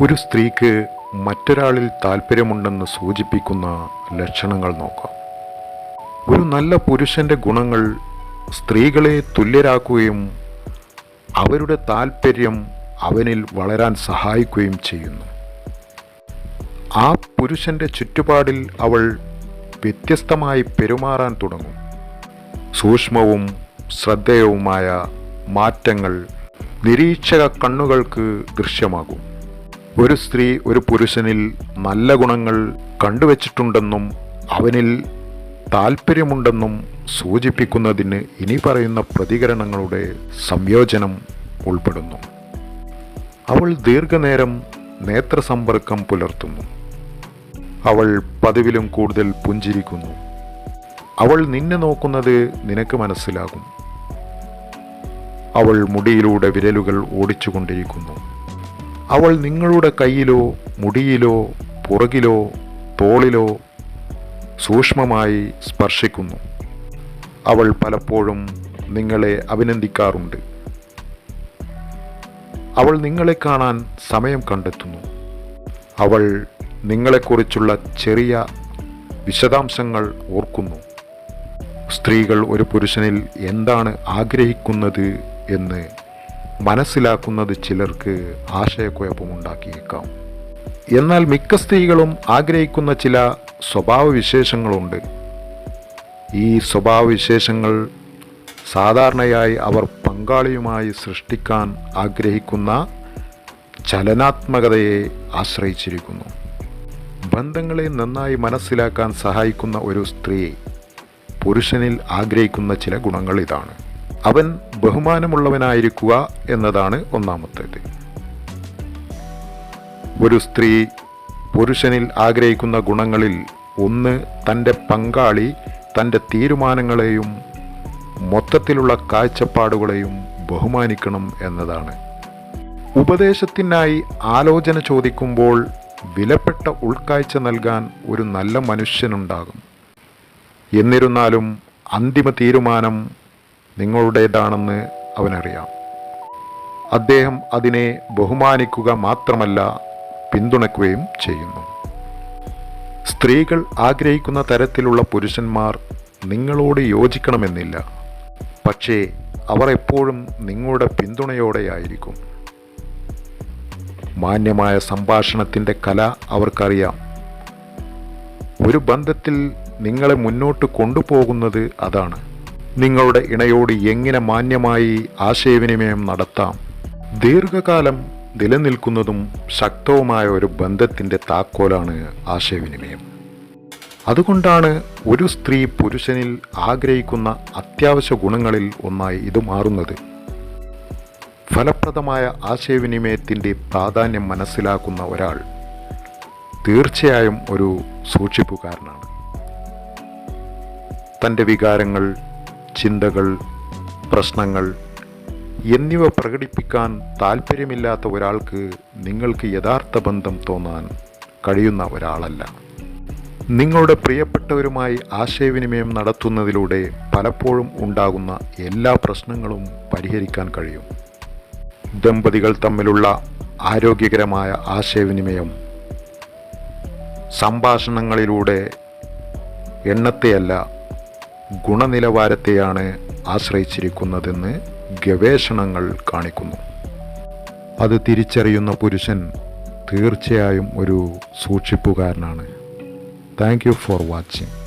ഒരു സ്ത്രീക്ക് മറ്റൊരാളിൽ താല്പര്യമുണ്ടെന്ന് സൂചിപ്പിക്കുന്ന ലക്ഷണങ്ങൾ നോക്കാം. ഒരു നല്ല പുരുഷന്റെ ഗുണങ്ങൾ സ്ത്രീകളെ തുല്യരാക്കുകയും അവരുടെ താല്പര്യം അവനിൽ വളരാൻ സഹായിക്കുകയും ചെയ്യുന്നു. ആ പുരുഷന്റെ ചുറ്റുപാടിൽ അവൾ വ്യത്യസ്തമായി പെരുമാറാൻ തുടങ്ങും. സൂക്ഷ്മവും ശ്രദ്ധേയവുമായ മാറ്റങ്ങൾ നിരീക്ഷക കണ്ണുകൾക്ക് ദൃശ്യമാകും. ഒരു സ്ത്രീ ഒരു പുരുഷനിൽ നല്ല ഗുണങ്ങൾ കണ്ടുവച്ചിട്ടുണ്ടെന്നും അവനിൽ താല്പര്യമുണ്ടെന്നും സൂചിപ്പിക്കുന്നതിന് ഇനി പറയുന്ന പ്രതികരണങ്ങളുടെ സംയോജനം ഉൾപ്പെടുന്നു. അവൾ ദീർഘനേരം നേത്രസമ്പർക്കം പുലർത്തുന്നു. അവൾ പതിവിലും കൂടുതൽ പുഞ്ചിരിക്കുന്നു. അവൾ നിന്നെ നോക്കുന്നത് നിനക്ക് മനസ്സിലാകും. അവൾ മുടിയിലൂടെ വിരലുകൾ ഓടിച്ചുകൊണ്ടിരിക്കുന്നു. അവൾ നിങ്ങളുടെ കയ്യിലോ മുടിയിലോ പുറകിലോ തോളിലോ സൂക്ഷ്മമായി സ്പർശിക്കുന്നു. അവൾ പലപ്പോഴും നിങ്ങളെ അഭിനന്ദിക്കാറുണ്ട്. അവൾ നിങ്ങളെ കാണാൻ സമയം കണ്ടെത്തുന്നു. അവൾ നിങ്ങളെക്കുറിച്ചുള്ള ചെറിയ വിശദാംശങ്ങൾ ഓർക്കുന്നു. സ്ത്രീകൾ ഒരു പുരുഷനിൽ എന്താണ് ആഗ്രഹിക്കുന്നത് എന്ന് മനസ്സിലാക്കുന്നത് ചിലർക്ക് ആശയക്കുഴപ്പമുണ്ടാക്കിയേക്കാം. എന്നാൽ മിക്ക സ്ത്രീകളും ആഗ്രഹിക്കുന്ന ചില സ്വഭാവവിശേഷങ്ങളുണ്ട്. ഈ സ്വഭാവവിശേഷങ്ങൾ സാധാരണയായി അവർ പങ്കാളിയുമായി സൃഷ്ടിക്കാൻ ആഗ്രഹിക്കുന്ന ചലനാത്മകതയെ ആശ്രയിച്ചിരിക്കുന്നു. ബന്ധങ്ങളെ നന്നായി മനസ്സിലാക്കാൻ സഹായിക്കുന്ന ഒരു സ്ത്രീ പുരുഷനിൽ ആഗ്രഹിക്കുന്ന ചില ഗുണങ്ങൾ ഇതാണ് അവൻ ബഹുമാനമുള്ളവനായിരിക്കുക എന്നതാണ് ഒന്നാമത്തേത്. ഒരു സ്ത്രീ പുരുഷനിൽ ആഗ്രഹിക്കുന്ന ഗുണങ്ങളിൽ ഒന്ന് തന്റെ പങ്കാളി തന്റെ തീരുമാനങ്ങളെയും മൊത്തത്തിലുള്ള കാഴ്ചപ്പാടുകളെയും ബഹുമാനിക്കണം എന്നതാണ്. ഉപദേശത്തിനായി ആലോചന ചോദിക്കുമ്പോൾ വിലപ്പെട്ട ഉൾക്കാഴ്ച നൽകാൻ ഒരു നല്ല മനുഷ്യനുണ്ടാകും. എന്നിരുന്നാലും അന്തിമ തീരുമാനം നിങ്ങളുടേതാണെന്ന് അവനറിയാം. അദ്ദേഹം അതിനെ ബഹുമാനിക്കുക മാത്രമല്ല പിന്തുണയ്ക്കുകയും ചെയ്യുന്നു. സ്ത്രീകൾ ആഗ്രഹിക്കുന്ന തരത്തിലുള്ള പുരുഷന്മാർ നിങ്ങളോട് യോജിക്കണമെന്നില്ല. പക്ഷേ അവർ എപ്പോഴും നിങ്ങളുടെ പിന്തുണയോടെയായിരിക്കും. മാന്യമായ സംഭാഷണത്തിന്റെ കല അവർക്കറിയാം. ഒരു ബന്ധത്തിൽ നിങ്ങളെ മുന്നോട്ട് കൊണ്ടുപോകുന്നത് അതാണ്. നിങ്ങളുടെ ഇണയോട് എങ്ങനെ മാന്യമായി ആശയവിനിമയം നടത്താം? ദീർഘകാലം നിലനിൽക്കുന്നതും ശക്തവുമായ ഒരു ബന്ധത്തിന്റെ താക്കോലാണ് ആശയവിനിമയം. അതുകൊണ്ടാണ് ഒരു സ്ത്രീ പുരുഷനിൽ ആഗ്രഹിക്കുന്ന അത്യാവശ്യ ഗുണങ്ങളിൽ ഒന്നായി ഇത് മാറുന്നത്. ഫലപ്രദമായ ആശയവിനിമയത്തിന്റെ പ്രാധാന്യം മനസ്സിലാക്കുന്ന ഒരാൾ തീർച്ചയായും ഒരു സൂക്ഷിപ്പുകാരനാണ്. തന്റെ വികാരങ്ങൾ ചിന്തകൾ പ്രശ്നങ്ങൾ എന്നിവ പ്രകടിപ്പിക്കാൻ താല്പര്യമില്ലാത്ത ഒരാൾക്ക് നിങ്ങൾക്ക് യഥാർത്ഥ ബന്ധം തോന്നാൻ കഴിയുന്ന ഒരാളല്ല. നിങ്ങളുടെ പ്രിയപ്പെട്ടവരുമായി ആശയവിനിമയം നടത്തുന്നതിലൂടെ പലപ്പോഴും ഉണ്ടാകുന്ന എല്ലാ പ്രശ്നങ്ങളും പരിഹരിക്കാൻ കഴിയും. ദമ്പതികൾ തമ്മിലുള്ള ആരോഗ്യകരമായ ആശയവിനിമയം സംഭാഷണങ്ങളിലൂടെ എണ്ണത്തെയല്ല ഗുണനിലവാരത്തെയാണ് ആശ്രയിച്ചിരിക്കുന്നതെന്ന് ഗവേഷണങ്ങൾ കാണിക്കുന്നു. അത് തിരിച്ചറിയുന്ന പുരുഷൻ തീർച്ചയായും ഒരു സൂക്ഷിപ്പുകാരനാണ്. Thank you for watching.